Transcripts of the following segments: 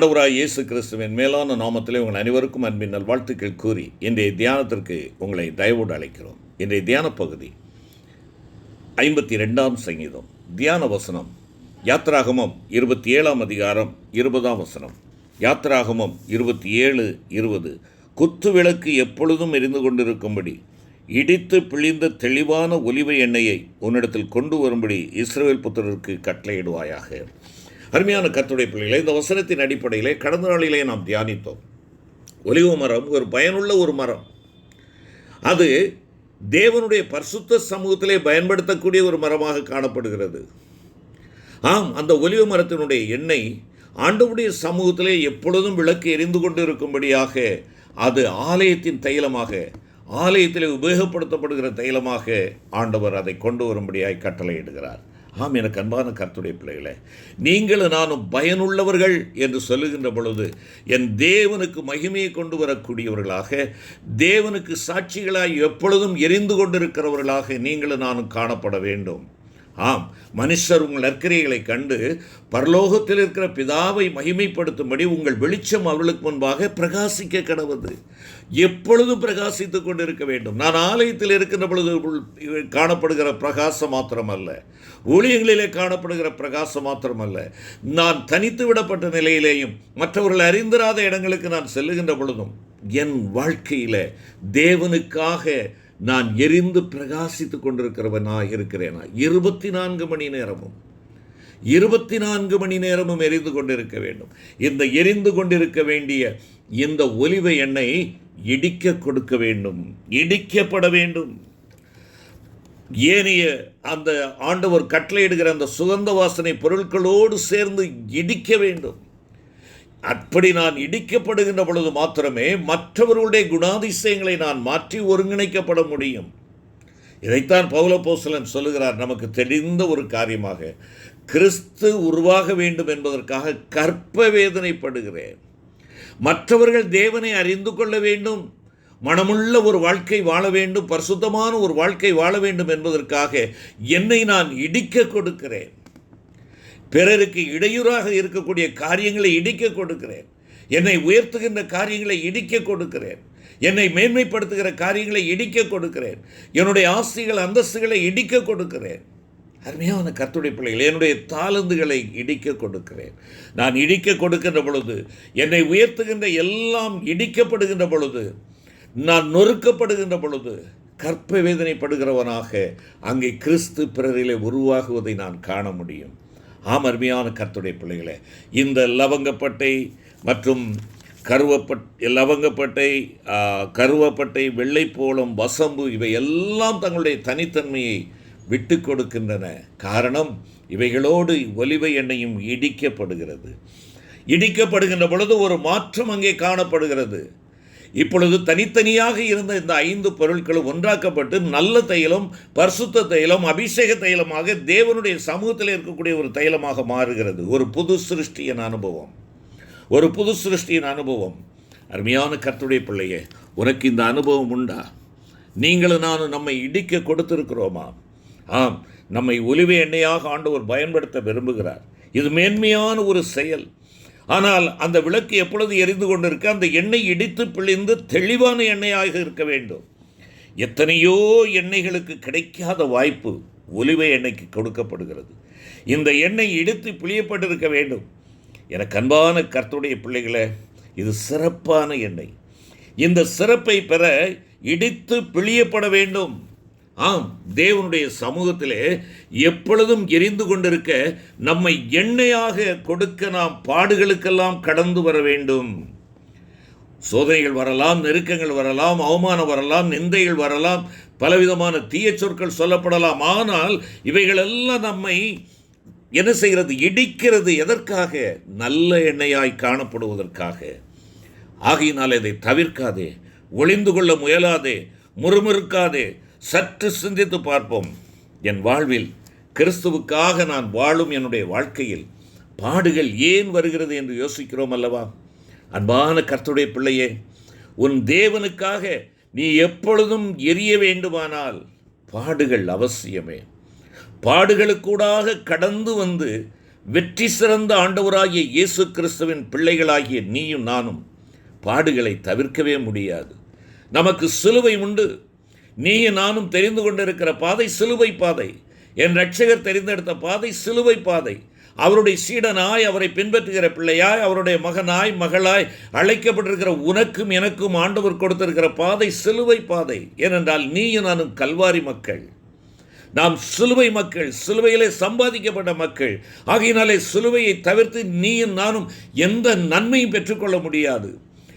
ஆண்டவராய் இயேசு கிறிஸ்துவின் மேலான நாமத்திலே உங்கள் அனைவருக்கும் அன்பின் நல்வாழ்த்துக்கள் கூறி இன்றைய தியானத்திற்கு உங்களை தயவோடு அழைக்கிறோம். இன்றைய தியான பகுதி ஐம்பத்தி ரெண்டாம் சங்கீதம். தியான வசனம் யாத்ராகமம் இருபத்தி ஏழாம் அதிகாரம் இருபதாம் வசனம். யாத்ராகமம் இருபத்தி ஏழு இருபது. குத்து விளக்கு எப்பொழுதும் எரிந்து கொண்டிருக்கும்படி இடித்து பிழிந்த தெளிவான ஒலிவை எண்ணெயை உன்னிடத்தில் கொண்டு வரும்படி இஸ்ரேல் புத்திரருக்கு கட்டளையிடுவாயாக. அருமையான கத்துடைய பிள்ளைகளை இந்த வசனத்தின் அடிப்படையிலே கடந்த நாளிலே நாம் தியானித்தோம். ஒலிவ மரம் ஒரு பயனுள்ள ஒரு மரம். அது தேவனுடைய பரிசுத்த சமூகத்திலே பயன்படுத்தக்கூடிய ஒரு மரமாக காணப்படுகிறது. ஆம் அந்த ஒலிவ மரத்தினுடைய எண்ணெய் ஆண்டவுடைய சமூகத்திலே எப்பொழுதும் விளக்கு எரிந்து கொண்டு இருக்கும்படியாக அது ஆலயத்தின் தைலமாக ஆலயத்தில் உபயோகப்படுத்தப்படுகிற தைலமாக ஆண்டவர் அதை கொண்டு வரும்படியாய் கட்டளையிடுகிறார். ஆம் எனக்கு அன்பான கர்த்துடைய பிள்ளைகளே நீங்களும் நானும் பயனுள்ளவர்கள் என்று சொல்லுகின்ற பொழுது என் தேவனுக்கு மகிமையை கொண்டு வரக்கூடியவர்களாக தேவனுக்கு சாட்சிகளாய் எப்பொழுதும் எரிந்து கொண்டிருக்கிறவர்களாக நீங்களும் நானும் காணப்பட வேண்டும். ஆம் மனுஷர் உங்கள் நற்கிரைகளை கண்டு பரலோகத்தில் இருக்கிற பிதாவை மகிமைப்படுத்தும்படி உங்கள் வெளிச்சம் அவர்களுக்கு முன்பாக பிரகாசிக்க கடவுது. எப்பொழுதும் பிரகாசித்து கொண்டிருக்க வேண்டும்? நான் ஆலயத்தில் இருக்கின்ற பொழுது காணப்படுகிற பிரகாசம் மாத்திரமல்ல. ஊழியங்களிலே காணப்படுகிற பிரகாசம் மாத்திரமல்ல. நான் தனித்து விடப்பட்ட நிலையிலேயும் மற்றவர்கள் அறிந்திராத இடங்களுக்கு நான் செல்லுகின்ற பொழுதும் என் வாழ்க்கையில் தேவனுக்காக நான் எரிந்து பிரகாசித்து கொண்டிருக்கிறவனாக இருக்கிறேனா? இருபத்தி நான்கு மணி நேரமும். இருபத்தி நான்கு மணி நேரமும் எரிந்து கொண்டிருக்க வேண்டும். இந்த எரிந்து கொண்டிருக்க வேண்டிய இந்த ஒலிவ எண்ணெய் இடிக்க கொடுக்க வேண்டும். இடிக்கப்பட வேண்டும். ஏனைய அந்த ஆண்டவர் கட்டளையிடுகிற அந்த சுகந்த வாசனை பொருட்களோடு சேர்ந்து இடிக்க வேண்டும். அப்படி நான் இடிக்கப்படுகின்ற பொழுது மாத்திரமே மற்றவர்களுடைய குணாதிசயங்களை நான் மாற்றி ஒருங்கிணைக்கப்பட முடியும். இதைத்தான் பௌலபோசலன் சொல்லுகிறார். நமக்கு தெரிந்த ஒரு காரியமாக கிறிஸ்து உருவாக வேண்டும் என்பதற்காக கற்ப வேதனைப்படுகிறேன். மற்றவர்கள் தேவனை அறிந்து கொள்ள வேண்டும் மனமுள்ள ஒரு வாழ்க்கை வாழ வேண்டும் பரிசுத்தமான ஒரு வாழ்க்கை வாழ வேண்டும் என்பதற்காக என்னை நான் இடிக்க கொடுக்கிறேன். பிறருக்கு இடையூறாக இருக்கக்கூடிய காரியங்களை இடிக்க கொடுக்கிறேன். என்னை உயர்த்துகின்ற காரியங்களை இடிக்க கொடுக்கிறேன். என்னை மேன்மைப்படுத்துகிற காரியங்களை இடிக்க கொடுக்கிறேன். என்னுடைய ஆஸ்திகள் அந்தஸ்துகளை இடிக்க கொடுக்கிறேன். அருமையான கத்துடைய பிள்ளைகள் என்னுடைய தாளந்துகளை இடிக்க கொடுக்கிறேன். நான் இடிக்க கொடுக்கின்ற பொழுது என்னை உயர்த்துகின்ற எல்லாம் இடிக்கப்படுகின்ற பொழுது நான் நொறுக்கப்படுகின்ற பொழுது கற்ப வேதனைப்படுகிறவனாக அங்கே கிறிஸ்து பிறரிலே உருவாகுவதை நான் காண முடியும். ஆம் அருமையான கர்த்துடைய பிள்ளைகளே இந்த லவங்கப்பட்டை மற்றும் கருவப்பட் லவங்கப்பட்டை கருவப்பட்டை வெள்ளைப்போளம் வசம்பு இவை எல்லாம் தங்களுடைய தனித்தன்மையை விட்டு கொடுக்கின்றன. காரணம் இவைகளோடு ஒலிவை எண்ணெயும் இடிக்கப்படுகிறது. இடிக்கப்படுகின்ற பொழுது ஒரு மாற்றம் அங்கே காணப்படுகிறது. இப்பொழுது தனித்தனியாக இருந்த இந்த ஐந்து பொருட்களும் ஒன்றாக்கப்பட்டு நல்ல தைலம் பரிசுத்த தைலம் அபிஷேக தைலமாக தேவனுடைய சமூகத்தில் இருக்கக்கூடிய ஒரு தைலமாக மாறுகிறது. ஒரு புது சிருஷ்டியின் அனுபவம். ஒரு புது சிருஷ்டியின் அனுபவம். அருமையான கர்த்துடைய பிள்ளையே உனக்கு இந்த அனுபவம் உண்டா? நீங்களும் நானும் நம்மை இடிக்க கொடுத்திருக்கிறோமா? ஆம் நம்மை ஒலிவை எண்ணெயாக ஆண்டவர் பயன்படுத்த விரும்புகிறார். இது மேன்மையான ஒரு செயல். ஆனால் அந்த விளக்கு எப்பொழுது எரிந்து கொண்டிருக்க? அந்த எண்ணெய் இடித்து பிழிந்து தெளிவான எண்ணெயாக இருக்க வேண்டும். எத்தனையோ எண்ணெய்களுக்கு கிடைக்காத வாய்ப்பு ஒலிவை எண்ணெய்க்கு கொடுக்கப்படுகிறது. இந்த எண்ணெய் இடித்து பிழியப்பட்டிருக்க வேண்டும். எனக்கு அன்பான கர்த்துடைய பிள்ளைகளை இது சிறப்பான எண்ணெய். இந்த சிறப்பை பெற இடித்து பிழியப்பட வேண்டும். ஆம் தேவனுடைய சமூகத்திலே எப்பொழுதும் எரிந்து கொண்டிருக்க நம்மை எண்ணெயாக கொடுக்க நாம் பாடுகளுக்கெல்லாம் கடந்து வர வேண்டும். சோதனைகள் வரலாம் நெருக்கங்கள் வரலாம் அவமானம் வரலாம் நிந்தைகள் வரலாம் பலவிதமான தீய சொற்கள் சொல்லப்படலாம். ஆனால் இவைகளெல்லாம் நம்மை என்ன செய்கிறது? இடிக்கிறது. எதற்காக? நல்ல எண்ணெயாய் காணப்படுவதற்காக. ஆகையினால் இதை தவிர்க்காதே. ஒளிந்து கொள்ள முயலாதே. முறுமுறுக்காதே. சற்று சிந்தித்து பார்ப்போம். என் வாழ்வில் கிறிஸ்துவுக்காக நான் வாழும் என்னுடைய வாழ்க்கையில் பாடுகள் ஏன் வருகிறது என்று யோசிக்கிறோம் அல்லவா? அன்பான கர்த்துடைய பிள்ளையே உன் தேவனுக்காக நீ எப்பொழுதும் எரிய வேண்டுமானால் பாடுகள் அவசியமே. பாடுகளுக்கூடாக கடந்து வந்து வெற்றி சிறந்த ஆண்டவராகிய இயேசு கிறிஸ்துவின் பிள்ளைகளாகிய நீயும் நானும் பாடுகளை தவிர்க்கவே முடியாது. நமக்கு சிலுவை உண்டு. நீயும் நானும் தெரிந்து கொண்டிருக்கிற பாதை சிலுவை பாதை. என் ரட்சகர் தெரிந்தெடுத்த பாதை சிலுவை பாதை. அவருடைய சீடனாய் அவரை பின்பற்றுகிற பிள்ளையாய் அவருடைய மகனாய் மகளாய் அழைக்கப்பட்டிருக்கிற உனக்கும் எனக்கும் ஆண்டவர் கொடுத்திருக்கிற பாதை சிலுவை பாதை. ஏனென்றால் நீயும் நானும் கல்வாரி மக்கள். நாம் சிலுவை மக்கள் சிலுவையிலே சம்பாதிக்கப்பட்ட மக்கள். ஆகையினாலே சிலுவையை தவிர்த்து நீயும் நானும் எந்த நன்மையும் பெற்றுக்கொள்ள முடியாது.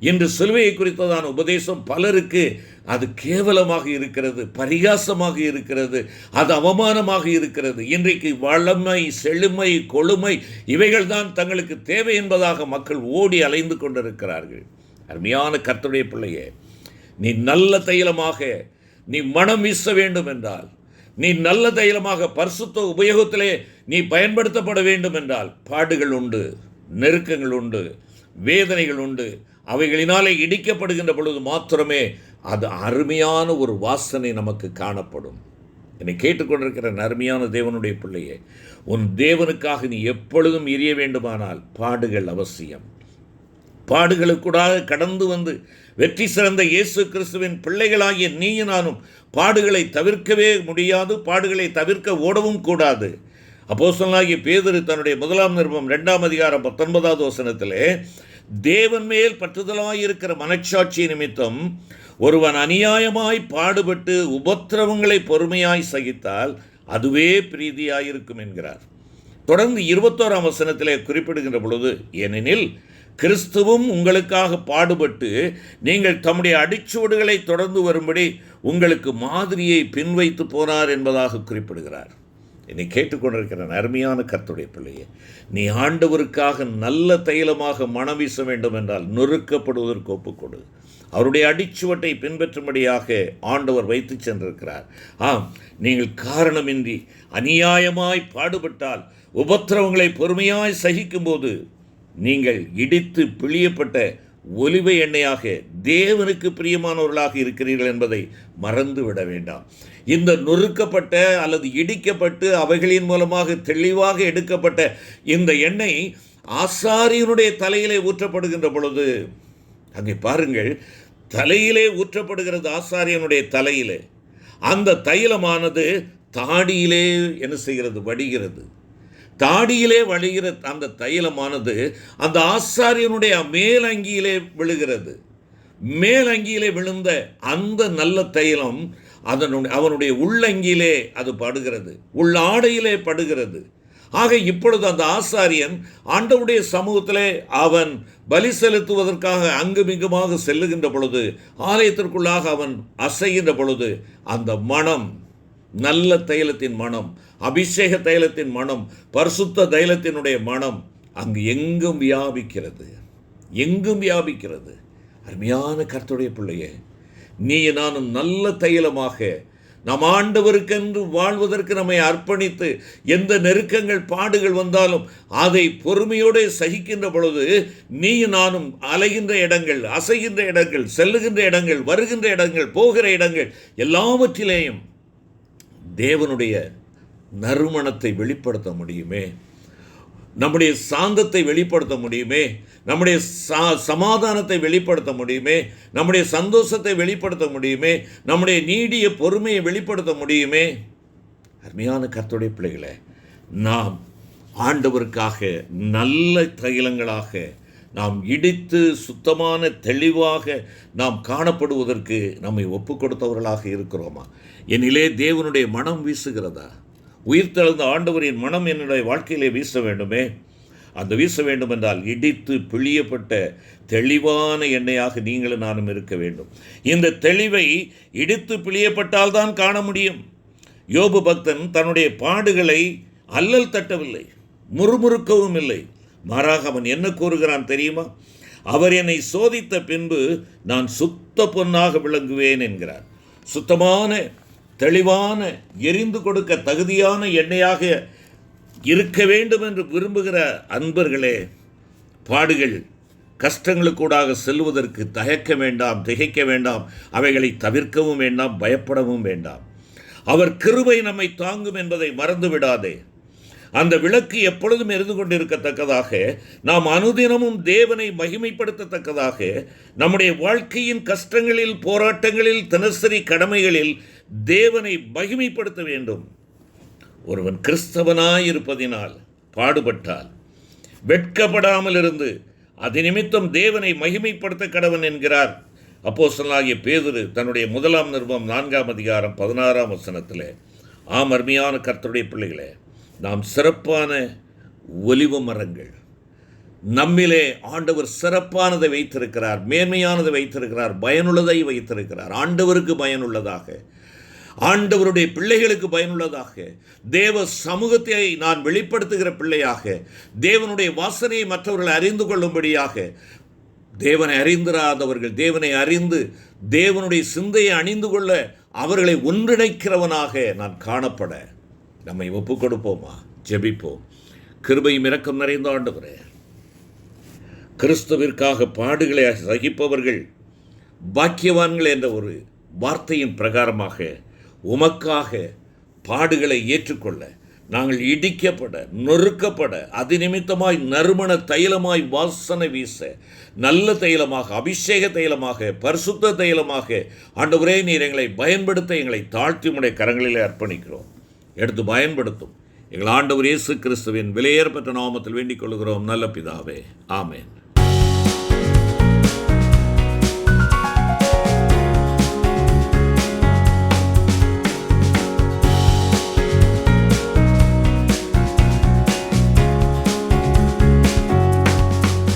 என்று சிலுவையை குறித்ததான உபதேசம் பலருக்கு அது கேவலமாக இருக்கிறது பரிகாசமாக இருக்கிறது அது அவமானமாக இருக்கிறது. இன்றைக்கு வளமை செழுமை கொழுமை இவைகள்தான் தங்களுக்கு தேவை என்பதாக மக்கள் ஓடி அலைந்து கொண்டிருக்கிறார்கள். அருமையான கர்த்தருடைய பிள்ளையே நீ நல்ல தைலமாக நீ மனம் வீச வேண்டும் என்றால் நீ நல்ல தைலமாக பரிசுத்த உபயோகத்திலே நீ பயன்படுத்தப்பட வேண்டும் என்றால் பாடுகள் உண்டு நெருக்கங்கள் உண்டு வேதனைகள் உண்டு அவைகளினாலே இடிக்கப்படுகின்ற பொழுது மாத்திரமே அது அருமையான ஒரு வாசனை நமக்கு காணப்படும். என்னை கேட்டுக்கொண்டிருக்கிற அருமையான தேவனுடைய பிள்ளையே உன் தேவனுக்காக நீ எப்பொழுதும் எரிய வேண்டுமானால் பாடுகள் அவசியம். பாடுகளுக்கூடாக கடந்து வந்து வெற்றி சிறந்த இயேசு கிறிஸ்துவின் பிள்ளைகளாகிய நீயும் நானும் பாடுகளை தவிர்க்கவே முடியாது பாடுகளை தவிர்க்க ஓடவும் கூடாது. அப்போஸ்தலனாகிய பேதரு தன்னுடைய முதலாம் நிருபம் ரெண்டாம் அதிகாரம் பத்தொன்பதாவது வசனத்திலே தேவன் மேல் பற்றுதலாயிருக்கிற மனச்சாட்சி நிமித்தம் ஒருவன் அநியாயமாய் பாடுபட்டு உபத்திரவங்களை பொறுமையாய் சகித்தால் அதுவே பிரீதியாயிருக்கும் என்கிறார். தொடர்ந்து இருபத்தோராம் வசனத்திலே குறிப்பிடுகின்ற பொழுது ஏனெனில் கிறிஸ்துவும் உங்களுக்காக பாடுபட்டு நீங்கள் தம்முடைய அடிச்சுவடுகளை தொடர்ந்து வரும்படி உங்களுக்கு மாதிரியை பின்வைத்து போனார் என்பதாக குறிப்பிடுகிறார். என்னை கேட்டுக்கொண்டிருக்கிற அருமையான கர்த்துடைய பிள்ளையே நீ ஆண்டவருக்காக நல்ல தைலமாக மனம் வீச வேண்டும் என்றால் நொறுக்கப்படுவதற்கு ஒப்புக்கொடு. அவருடைய அடிச்சுவட்டை பின்பற்றும்படியாக ஆண்டவர் வைத்து சென்றிருக்கிறார். ஆம் நீங்கள் காரணமின்றி அநியாயமாய் பாடுபட்டால் உபத்திரவங்களை பொறுமையாய் சகிக்கும்போது நீங்கள் இடித்து பிழியப்பட்ட ஒலிவை எண்ணெயாக தேவனுக்கு பிரியமானவர்களாக இருக்கிறீர்கள் என்பதை மறந்து விட வேண்டாம். இந்த நொறுக்கப்பட்ட அல்லது இடிக்கப்பட்டு அவைகளின் மூலமாக தெளிவாக எடுக்கப்பட்ட இந்த எண்ணெய் ஆசாரியனுடைய தலையிலே ஊற்றப்படுகின்ற பொழுது அங்கே பாருங்கள் தலையிலே ஊற்றப்படுகிறது ஆசாரியனுடைய தலையிலே. அந்த தைலமானது தாடியிலே என்ன செய்கிறது? வடிகிறது. தாடியிலே வழிகிற அந்த தைலமானது அந்த ஆசாரியனுடைய மேலங்கியிலே விழுகிறது. மேலங்கியிலே விழுந்த அந்த நல்ல தைலம் அதனுடைய அவனுடைய உள்ளங்கியிலே அது படுகிறது. உள்ளாடையிலே படுகிறது. ஆக இப்பொழுது அந்த ஆசாரியன் ஆண்டவுடைய சமூகத்திலே அவன் பலி செலுத்துவதற்காக அங்குமிங்குமாக செல்லுகின்ற பொழுது ஆலயத்திற்குள்ளாக அவன் அசைகின்ற பொழுது அந்த மனம் நல்ல தைலத்தின் மனம் அபிஷேக தைலத்தின் மனம் பரிசுத்த தைலத்தினுடைய மனம் அங்கு எங்கும் வியாபிக்கிறது. எங்கும் வியாபிக்கிறது. அருமையான கருத்துடைய பிள்ளையே நீ நானும் நல்ல தைலமாக நம் ஆண்டவருக்கென்று வாழ்வதற்கு நம்மை அர்ப்பணித்து எந்த நெருக்கங்கள் பாடுகள் வந்தாலும் அதை பொறுமையோடு சகிக்கின்ற பொழுது நீ நானும் அலைகின்ற இடங்கள் அசைகின்ற இடங்கள் செல்லுகின்ற இடங்கள் வருகின்ற இடங்கள் போகிற இடங்கள் எல்லாவற்றிலேயும் தேவனுடைய நறுமணத்தை வெளிப்படுத்த முடியுமே? நம்முடைய சாந்தத்தை வெளிப்படுத்த முடியுமே? நம்முடைய சா சமாதானத்தை வெளிப்படுத்த முடியுமே? நம்முடைய சந்தோஷத்தை வெளிப்படுத்த முடியுமே? நம்முடைய நீடிய பொறுமையை வெளிப்படுத்த முடியுமே? அருமையான கர்த்தருடைய பிள்ளைகளை நாம் ஆண்டவருக்காக நல்ல தைலங்களாக நாம் இடித்து சுத்தமான தெளிவாக நாம் காணப்படுவதற்கு நம்மை ஒப்பு கொடுத்தவர்களாக இருக்கிறோமா? என்னிலே தேவனுடைய மனம் வீசுகிறதா? உயிர் உயிர்த்தெழுந்த ஆண்டவரின் மனம் என்னுடைய வாழ்க்கையிலே வீச வேண்டுமே? அந்த வீச வேண்டும் என்றால் இடித்து பிழியப்பட்ட தெளிவான எண்ணெயாக நீங்களும் நானும் இருக்க வேண்டும். இந்த தெளிவை இடித்து பிழியப்பட்டால் தான் காண முடியும். யோபு பக்தன் தன்னுடைய பாடுகளை அல்லல் தட்டவில்லை முறுமுறுக்கவும் இல்லை. மாறாக அவன் என்ன கூறுகிறான் தெரியுமா? அவர் என்னை சோதித்த பின்பு நான் சுத்த பொன்னாக விளங்குவேன் என்கிறார். சுத்தமான தெளிவான எரிந்து கொடுக்க தகுதியான எண்ணெயாக இருக்க வேண்டும் என்று விரும்புகிற அன்பர்களே பாடுகள் கஷ்டங்களுக்கூடாக செல்வதற்கு தயக்க வேண்டாம் திகைக்க வேண்டாம் அவைகளை தவிர்க்கவும் வேண்டாம் பயப்படவும் வேண்டாம். அவர் கிருபை நம்மை தாங்கும் என்பதை மறந்து விடாதே அந்த விளக்கு எப்பொழுதும் எரிந்து கொண்டிருக்கத்தக்கதாக நாம் அனுதினமும் தேவனை மகிமைப்படுத்தத்தக்கதாக நம்முடைய வாழ்க்கையின் கஷ்டங்களில் போராட்டங்களில் தினசரி கடமைகளில் தேவனை மகிமைப்படுத்த வேண்டும். ஒருவன் கிறிஸ்தவனாயிருப்பதினால் பாடுபட்டால் வெட்கப்படாமல் இருந்து அது நிமித்தம் தேவனை மகிமைப்படுத்த கடவன் என்கிறார் அப்போஸ்தலனாகிய பேதுரு தன்னுடைய முதலாம் நிருபம் நான்காம் அதிகாரம் பதினாறாம் வசனத்தில். ஆம் அருமையான கர்த்தருடைய பிள்ளைகளே நாம் சிறப்பான ஒலிவு மரங்கள். நம்மிலே ஆண்டவர் சிறப்பானதை வைத்திருக்கிறார் மேன்மையானதை வைத்திருக்கிறார் பயனுள்ளதை வைத்திருக்கிறார். ஆண்டவருக்கு பயனுள்ளதாக ஆண்டவருடைய பிள்ளைகளுக்கு பயனுள்ளதாக தேவ சமூகத்தை நான் வெளிப்படுத்துகிற பிள்ளையாக தேவனுடைய வாசனையை மற்றவர்கள் அறிந்து கொள்ளும்படியாக தேவனை அறிந்திராதவர்கள் தேவனை அறிந்து தேவனுடைய சிந்தையை அணிந்து கொள்ள அவர்களை ஒன்றிணைக்கிறவனாக நான் காணப்பட நம்மை ஒப்பு கொடுப்போமா ஜெபிப்போம். கிருபையும் இரக்கம் நிறைந்த ஆண்டவரே. கிறிஸ்துவிற்காக பாடுகளை சகிப்பவர்கள் பாக்கியவான்கள் என்ற ஒரு வார்த்தையின் பிரகாரமாக உமக்காக பாடுகளை ஏற்றுக்கொள்ள நாங்கள் இடிக்கப்பட நொறுக்கப்பட அது நிமித்தமாய் நறுமண தைலமாய் வாசனை வீச நல்ல தைலமாக அபிஷேக தைலமாக பரிசுத்த தைலமாக ஆண்டவரே நீர் எங்களை பயன்படுத்த எங்களை தாழ்த்தி உடைய கரங்களிலே அர்ப்பணிக்கிறோம். எடுத்து பயன்படுத்தும். எங்கள் ஆண்டவர் இயேசு கிறிஸ்துவின் விலையேற்பட்ட நாமத்தில் வேண்டிக் கொள்கிறோம் நல்ல பிதாவே. ஆமேன்.